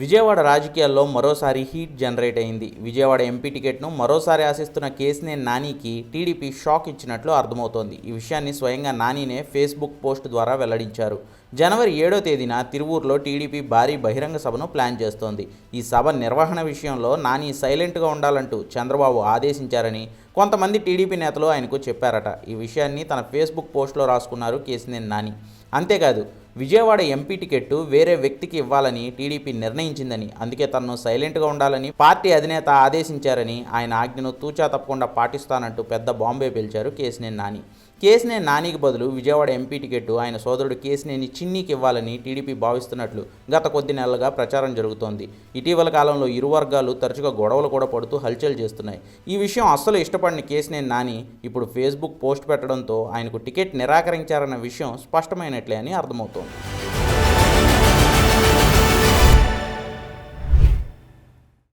విజయవాడ రాజకీయాల్లో మరోసారి heat generate అయింది. విజయవాడ ఎంపీ టికెట్ను మరోసారి ఆశిస్తున్న కేసినేని నానికి టీడీపీ షాక్ ఇచ్చినట్లు అర్థమవుతోంది. ఈ విషయాన్ని స్వయంగా నానినే ఫేస్బుక్ పోస్ట్ ద్వారా వెల్లడించారు. జనవరి ఏడో తేదీన తిరువూరులో టీడీపీ భారీ బహిరంగ సభను ప్లాన్ చేస్తోంది. ఈ సభ నిర్వహణ విషయంలో నాని సైలెంట్గా ఉండాలంటూ చంద్రబాబు ఆదేశించారని కొంతమంది టీడీపీ నేతలు ఆయనకు చెప్పారట. ఈ విషయాన్ని తన ఫేస్బుక్ పోస్ట్లో రాసుకున్నారు కేసినేని నాని. అంతేకాదు విజయవాడ ఎంపీ టికెట్టు వేరే వ్యక్తికి ఇవ్వాలని టీడీపీ నిర్ణయించిందని అందుకే తనను సైలెంట్గా ఉండాలని పార్టీ అధినేత ఆదేశించారని ఆయన ఆజ్ఞను తూచా తప్పకుండా పాటిస్తానంటూ పెద్ద బాంబే పిలిచారు కేసినేని నాని. కేసినేని నానికి బదులు విజయవాడ ఎంపీ టికెట్టు ఆయన సోదరుడు కేసినేని చిన్నీకి ఇవ్వాలని టీడీపీ భావిస్తున్నట్లు గత కొద్ది నెలలుగా ప్రచారం జరుగుతోంది. ఇటీవల కాలంలో ఇరు వర్గాలు తరచుగా గొడవలు కూడా పడుతూ హల్చల్ చేస్తున్నాయి. ఈ విషయం అస్సలు ఇష్టపడిన కేసినేని నాని ఇప్పుడు ఫేస్బుక్ పోస్ట్ పెట్టడంతో ఆయనకు టికెట్ నిరాకరించారన్న విషయం స్పష్టమైనట్లే అని అర్థమవుతోంది.